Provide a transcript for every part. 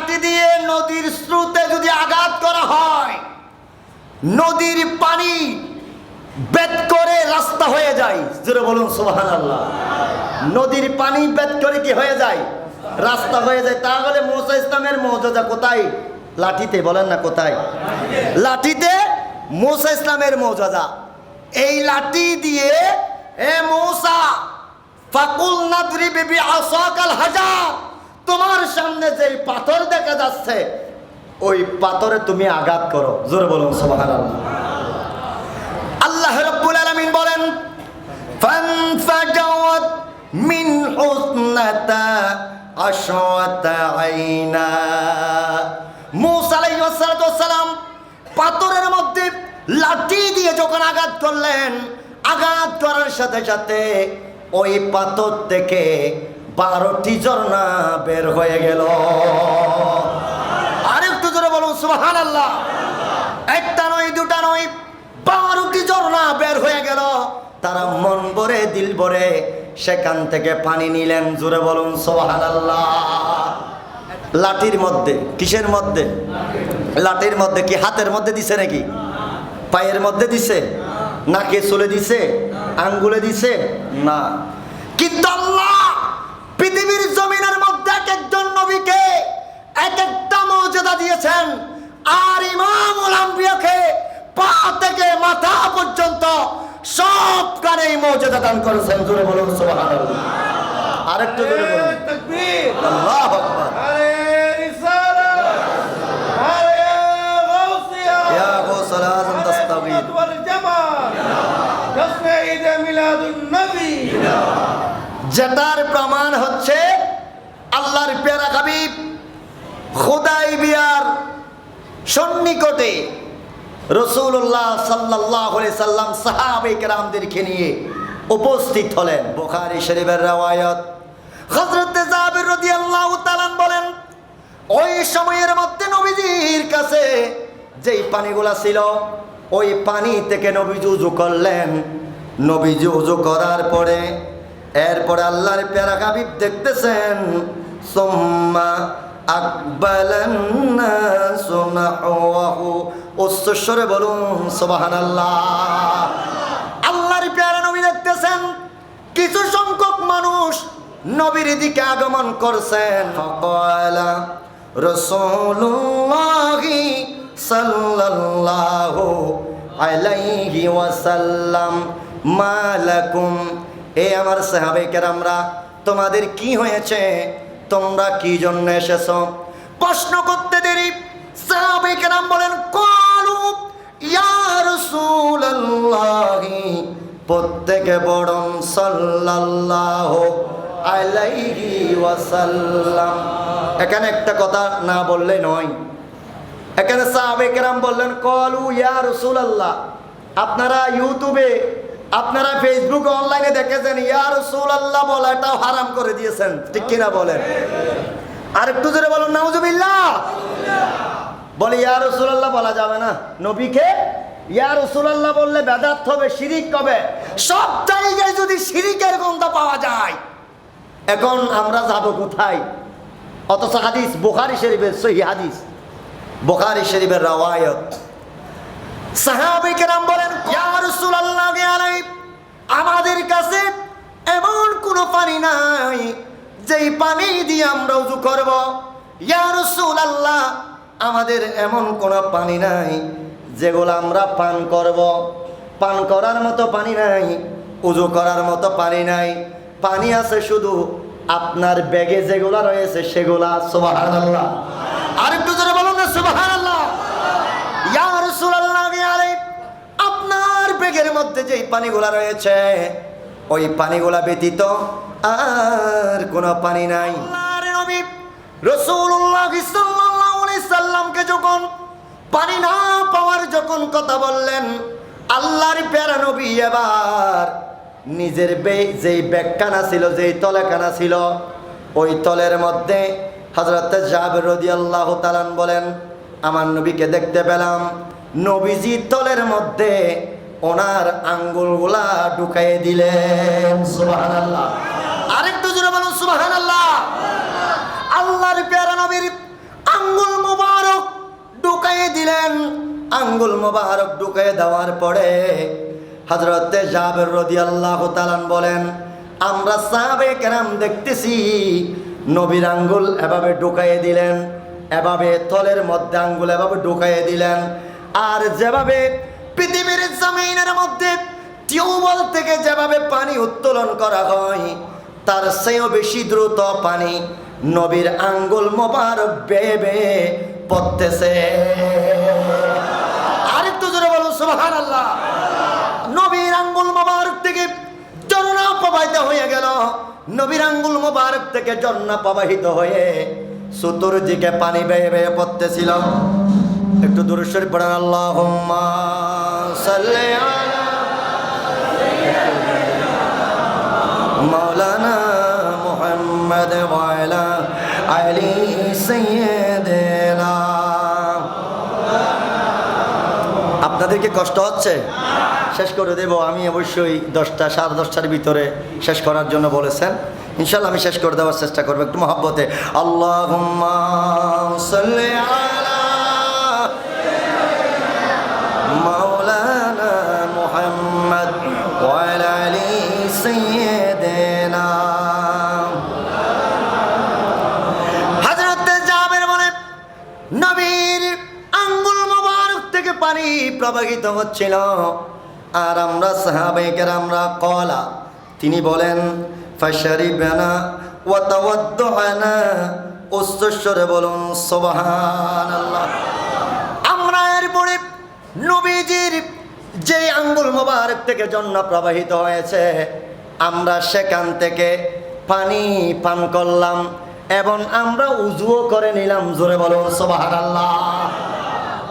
লাঠি দিয়ে নদীর স্রোতে যদি আঘাত করা হয়, নদীর পানি বেদ করে রাস্তা হয়ে যায়। জোরে বলুন সুবাহান আল্লাহ নদীর পানি বেদ করে কি হয়ে যায়? রাস্তা হয়ে যায়। তাহলে মোসা ইসলামের মৌজা কোথায়? লাঠিতে, বলেন না কোথায়? লাঠিতে মোসা ইসলামের মৌজাদা এই লাঠি দিয়ে, এ মৌসা, ফাকুল নাদরি বিবি আসাকাল হাজার। তোমার সামনে যে পাথর দেখা যাচ্ছে, ওই পাথরে তুমি আঘাত করো। জোরে বলুন আল্লাহ রাব্বুল আলমিন বলেন মিন হুসনাতা আশওয়াতা আইনা। পাথরের মধ্যে লাঠি দিয়ে যখন আঘাত করলেন, আঘাত করার সাথে সাথে ওই পাথর থেকে বারোটি ঝর্ণা বের হয়ে গেল। আরেকটু জোরে বলুন সুবহান আল্লাহ একটা নয়, দুটা নয়, বারোটি ঝর্ণা বের হয়ে গেল। তারা মন ভরে, দিল ভরে সেখান থেকে পানি নিলেন। জোরে বলুন সোহান আল্লাহ লাঠির মধ্যে, কিসের মধ্যে? লাঠির মধ্যে কি হাতের মধ্যে দিছে নাকি? পায়ের মধ্যে দিছে? নাকে চলে দিছে? আঙ্গুলে দিছে? না। কিন্তু আল্লাহ পৃথিবীর জমিনের মধ্যে এক একজন নবীকে এক একটা মর্যাদা দিয়েছেন আর ইমাম আম্বিয়াকে পা থেকে মাথা পর্যন্ত সব কানে মর্যাদা দান করেছেন জোরে বলুন সুবহানাল্লাহ আরেকটু জোরে বলুন তাকবীর আল্লাহু আকবার আরে রিসালাত আরে গাউসিয়া ইয়া গাউসাল আযম দাস্তাগীর ওয়াল জামা ইয়া জশ্ন ঈদ মিলাদুন নবী ইয়া যেটার প্রমাণ হচ্ছে আল্লাহর পেয়ারা হাবিব, খোদাই বিয়ার সন্নিকটে রসুল্লাহ সাল্লাহ সাল্লাম সাহাবে রামদেরকে নিয়ে উপস্থিত হলেন। বোখারি শরীফের রাওয়ায়ত। হজরত তাআলা বলেন, ওই সময়ের মধ্যে কাছে যেই ছিল, ওই পানি থেকে করলেন। করার পরে এরপরে আল্লাহর প্যারা হাবিব দেখতেছেন, সোম্মা উচ্চস্বরে বলুন, সুবহানাল্লাহ। আল্লাহর প্যারা নবী দেখতেছেন, কিছু সংখ্যক মানুষ নবীর দিকে আগমন করছেন। রসুল্লাহি সাল্লাল্লাহু আলাইহি ওয়াসাল্লাম, মালাকুম এ আমার সাহাবে কেরামরা, তোমাদের কি হয়েছে? তোমরা কি জন্য এসেছ? প্রশ্ন করতে দেরি। সাহাবে কেরাম বলেন, কলু ইয়া রাসূলুল্লাহি প্রত্যেকে বড়ন সাল্লাল্লাহু আলাইহি ওয়াসাল্লাম। এখানে একটা কথা না বললে নয়। এখানে সাহাবে কেরাম বললেন, কলু ইয়া রাসূলুল্লাহ আপনারা ইউটিউবে আপনারা ফেসবুকে অনলাইনে দেখেছেন ইয়ার ইয়া রাসূলুল্লাহ বলাটাও হারাম করে দিয়েছেন। ঠিক কিনা বলেন? আর একটু জোরে বলুন, নাউজুবিল্লাহ বলে ইয়ার ইয়া রসুলাল্লাহ বলা যাবে না। নবীকে, ইয়া রসুলাল্লাহ বললে বেদার্থ হবে, শিরিক হবে। সব জায়গায় যদি শিরিকের গন্ধ পাওয়া যায়, এখন আমরা যাব কোথায়? অথচ হাদিস, বোখারি শরীফের সহি হাদিস। বোখারি শরীফের রাওয়ায়ত। সাহাবিকেরাম আমাদের কাছে এমন কোনো পানি নাই, যেই পানি দিয়ে আমরা উজু করব। ইয়া রাসূলুল্লাহ, আমাদের এমন কোনো পানি নাই, যেগুলো আমরা পান করব। পান করার মতো পানি নাই, উজু করার মতো পানি নাই। পানি আছে শুধু আপনার ব্যাগে যেগুলা রয়েছে সেগুলা, সুবহানাল্লাহ। আরেকটু জোরে বলুন ব্যাগের মধ্যে যেই পানিগুলা রয়েছে, ওই পানিগুলা ব্যতীত আর কোনো পানি নাই। সাল্লামকে যখন পানি না পাওয়ার যখন কথা বললেন, আল্লাহর প্যারা নবী এবার নিজের যেই ছিল, যেই তলেখানা ছিল, ওই তলের মধ্যে হজরত আল্লাহ বলেন, আমার নবীকে দেখতে পেলাম। নবীজি তলের মধ্যে ওনার আঙ্গুলগুলা ঢুকাই দিলেন সুবাহান আল্লাহ আরেকটু জোরে বলুন সুবাহান আল্লাহ আল্লাহর পেয়ারা নবীর আঙ্গুল মোবারক ঢুকাই দিলেন। আঙ্গুল মোবারক ঢুকাই দেওয়ার পরে হজরতে জাবের রদি আল্লাহ তালান বলেন, আমরা সাহাবে কেরাম দেখতেছি, নবীর আঙ্গুল এভাবে ঢুকাইয়ে দিলেন, এভাবে তলের মধ্যে আঙ্গুল এভাবে ঢুকাইয়ে দিলেন, আর যেভাবে পৃথিবীর জমিনের মধ্যে টিউবওয়েল থেকে যেভাবে পানি উত্তোলন করা হয়, তার চেয়েও বেশি দ্রুত পানি নবীর আঙ্গুল মোবারক বেয়ে পড়তেছে। আরেকটু জোরে বলো সুবহান আল্লাহ নবীর আঙ্গুল মোবারক থেকে ঝর্ণা প্রবাহিত হয়ে গেল। নবীর আঙ্গুল মোবারক থেকে ঝর্ণা প্রবাহিত হয়ে সুতুর দিকে পানি বেয়ে বেয়ে পড়তেছিল। একটু দূরে সরে পড়ান আল্লাহ ওয়ালা আপনাদেরকে কষ্ট হচ্ছে? শেষ করে দেব, আমি অবশ্যই দশটা, সাড়ে দশটার ভিতরে শেষ করার জন্য বলেছেন। ইনশাল্লাহ আমি শেষ করে দেওয়ার চেষ্টা করব একটু মহাব্বতে। আল্লাহ প্রবাহিত হচ্ছিল। আর আমরা সাহাবাইকের আমরা কলা তিনি বলেন, ফাশারিবানা ওয়া তাওয়াদ্দুআনা, উচ্চস্বরে বলুন, সুবহানাল্লাহ। আমরা এরপরে নবীজির যে আঙ্গুল মোবারক থেকে জন্য প্রবাহিত হয়েছে, আমরা সেখান থেকে পানি পান করলাম এবং আমরা উজুও করে নিলাম, জোরে বলুন সোবাহার আল্লাহ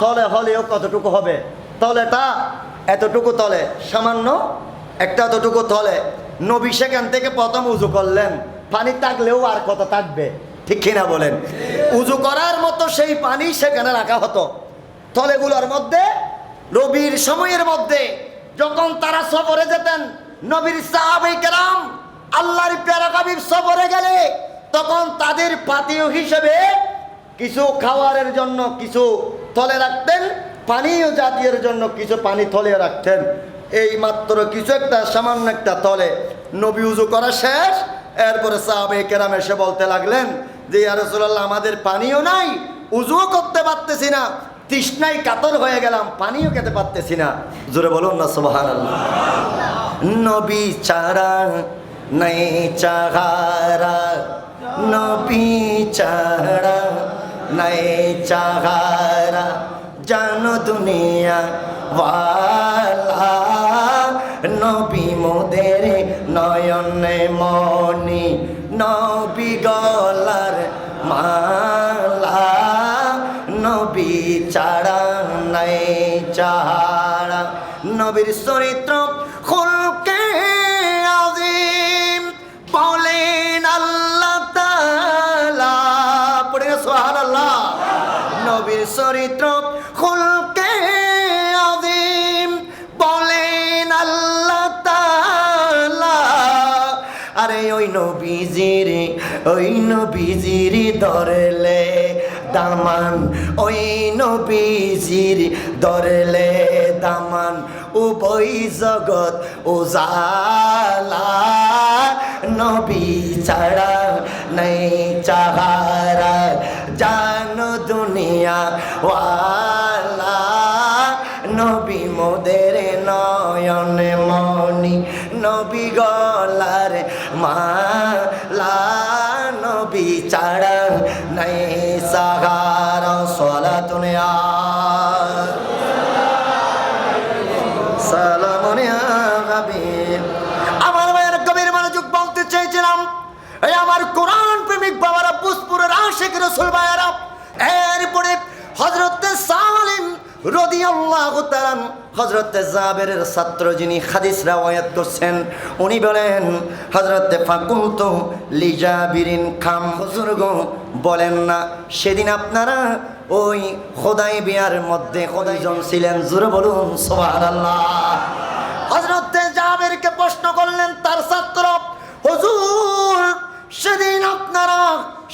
তলে হলেও কতটুকু হবে? তলেটা এতটুকু তলে, সামান্য একটা এতটুকু তলে। নবী সেখান থেকে প্রথম উজু করলেন। পানি থাকলেও আর কত থাকবে? ঠিক কিনা বলেন। উজু করার মতো সেই পানি সেখানে রাখা হতো। তলেগুলোর মধ্যে, রবির সময়ের মধ্যে যখন তারা সফরে যেতেন, নবীর সাহাবে কেরাম আল্লাহর প্যারা কাবির সফরে গেলে তখন তাদের পাতীয় হিসেবে কিছু খাওয়ারের জন্য কিছু তলে রাখতেন, পানীয় জাতীয়ের জন্য কিছু পানি থলে রাখতেন। এই মাত্র কিছু একটা, সামান্য একটা তলে নবী উজু করা শেষ। এরপরে সাহাবে কেরাম এসে বলতে লাগলেন যে, ইয়া রাসূলুল্লাহ, আমাদের পানিও নাই, উজুও করতে পারতেছি না, তৃষ্ণায় কাতর হয়ে গেলাম পানিও খেতে পারতেছি না। জোরে বলুন না সোহান নবী চারা নাই, চাহারা। নবী চারা নাই চাহারা, জানো দুনিয়া ওয়ালা। নবী মোদের নয়নে মনি নবী গলার মালা। নবী ছাড়া নাই চাহারা। নবীর চরিত্র চরিত্র খুলকে আজিম বলেন আল্লাহ আরে ওই নবীজির ওই নবীজির ধরলে দামান, ওই নবীজির ধরলে দামান, উভয় জগৎ উজালা। নবী ছাড়া নাই চাহারা। জানো দুনিয়া ওয়ালা নবী মোদের নয়ন মনি নবী গলার মালা হজরতে জাবেরের ছাত্র যিনি হাদিস রাওয়ায়াত করছেন, উনি বলেন হজরতে ফাকুলত লিজাবিরিন খাম। হুজুর বলেন না, সেদিন আপনারা ওই খোদাই বিয়ার মধ্যে খোদাইজন ছিলেন? জোরে বলুন, সুবহানাল্লাহ। হজরতে জাবেরকে প্রশ্ন করলেন, তার ছাত্র, হজুর, সেদিন আপনারা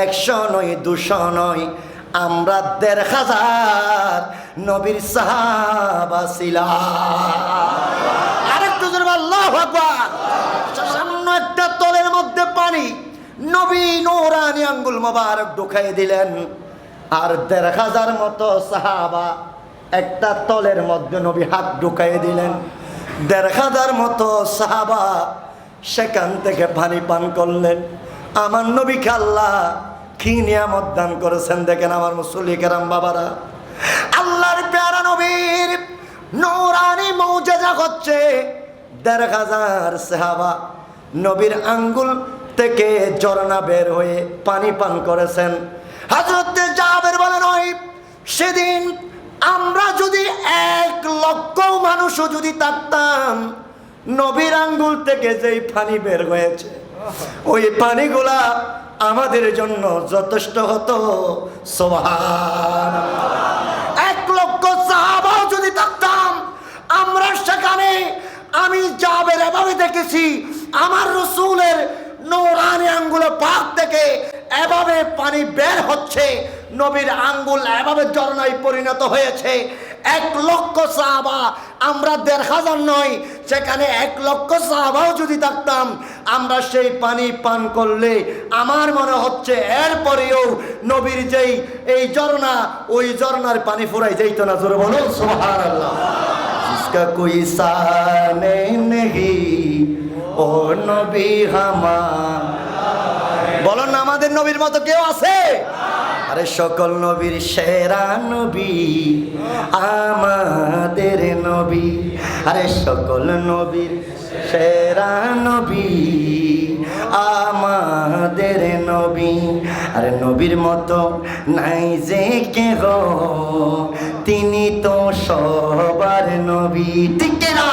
একশো নয়, দুশো নয়। আমরা দেড় হাজার নবীর সাহাবা ছিলাম। আরেকটু আল্লাহু আকবার। সামান্য একটা তলের মধ্যে পানি নবী নৌরানি আঙ্গুল মোবারক ঢুকাই দিলেন। আর দেড় হাজার মতো সাহাবা একটা তলের মধ্যে নবী হাত ঢুকাই দিলেন। দেড় হাজার মতো সাহাবা সেখান থেকে পানি পান করলেন। আমার নবীকে আল্লাহ কি নিয়ামত দান করেছেন দেখেন আমার মুসল্লি কেরাম বাবারা। আল্লাহর প্যারা নবীর নৌরানি মৌজেজা হচ্ছে, দেড় হাজার সাহাবা নবীর আঙ্গুল থেকে ঝর্ণা বের হয়ে পানি পান করেছেন। হাজরতে জাবের বলে নয়, সেদিন আমরা যদি এক লক্ষ মানুষও যদি থাকতাম, নবীর আঙ্গুল থেকে যেই পানি বের হয়েছে ওই পানিগুলা আমাদের জন্য যথেষ্ট হতো। সোহান এক লক্ষ সাহাবাও যদি থাকতাম, আমরা সেখানে, আমি যাবের এভাবে দেখেছি, আমার রসুলের নৌরানি আঙ্গুলে পাক থেকে এভাবে পানি বের হচ্ছে, নবীর আঙ্গুল এভাবে ঝর্ণায় পরিণত হয়েছে। এক লক্ষ সাহাবা আমরা দেড় হাজার নয় সেখানে এক লক্ষ সাহাবাও যদি থাকতাম আমরা সেই পানি পান করলে আমার মনে হচ্ছে এরপরেও নবীর যেই এই ঝর্ণা ওই ঝর্ণার পানি ফুরাই যাইত না জোরে বলুন সুবহানাল্লাহ जिसका कोई साने नहीं ও নবী হামার বলো না আমাদের নবীর মতো কেউ আছে? আরে সকল নবীর সেরা নবী, আমাদের নবী। আরে সকল নবীর সেরা নবী, আমাদের নবী। আরে নবীর মতো নাই যে কেহ, তিনি তো সবার নবী। ঠিক না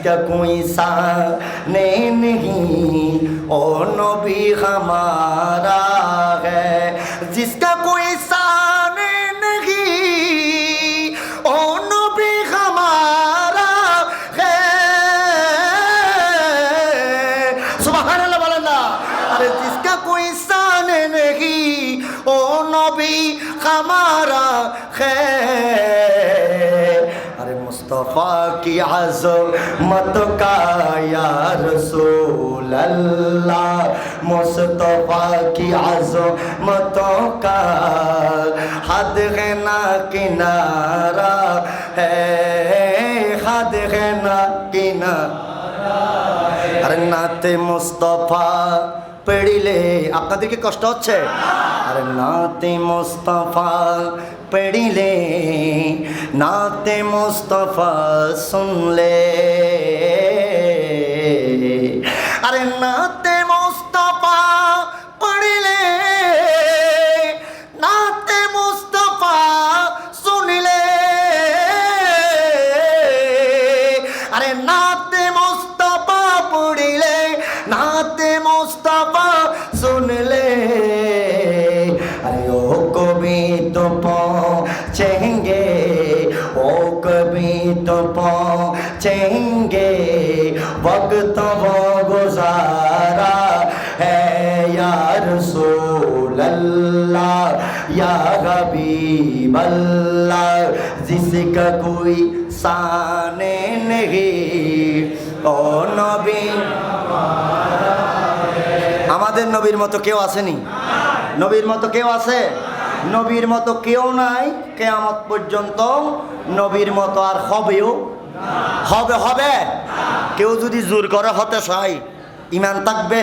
अरे जिसका कोई साने नहीं ओ नबी हमारा है जिसका कोई साने नहीं ओ नबी हमारा है सुबहान अल्लाह बोलें ना अरे जिसका कोई साने नहीं ओ नबी हमारा है अरे मुस्तफ़ा की आज़मत का या रसूल अल्लाह मुस्तफ़ा की आज़मतों का हद है ना किनारा है हद है ना किनारा আরে নাতে মুস্তফা পেড়িলে আপনাদের কি কষ্ট হচ্ছে আরে নাতে মুস্তফা পড়িলে নাতে মুস্তফা শুনলে। یا حبیب اللہ جس کا کوئی سانے نہیں او আমাদের নবীর মতো কেউ আসেনি? নবীর মতো কেউ আছে? নবীর মতো কেউ নাই। কেয়ামত পর্যন্ত নবীর মতো আর হবেও। হবে হবে। কেউ যদি জোর করে হতে চাই ইমান থাকবে।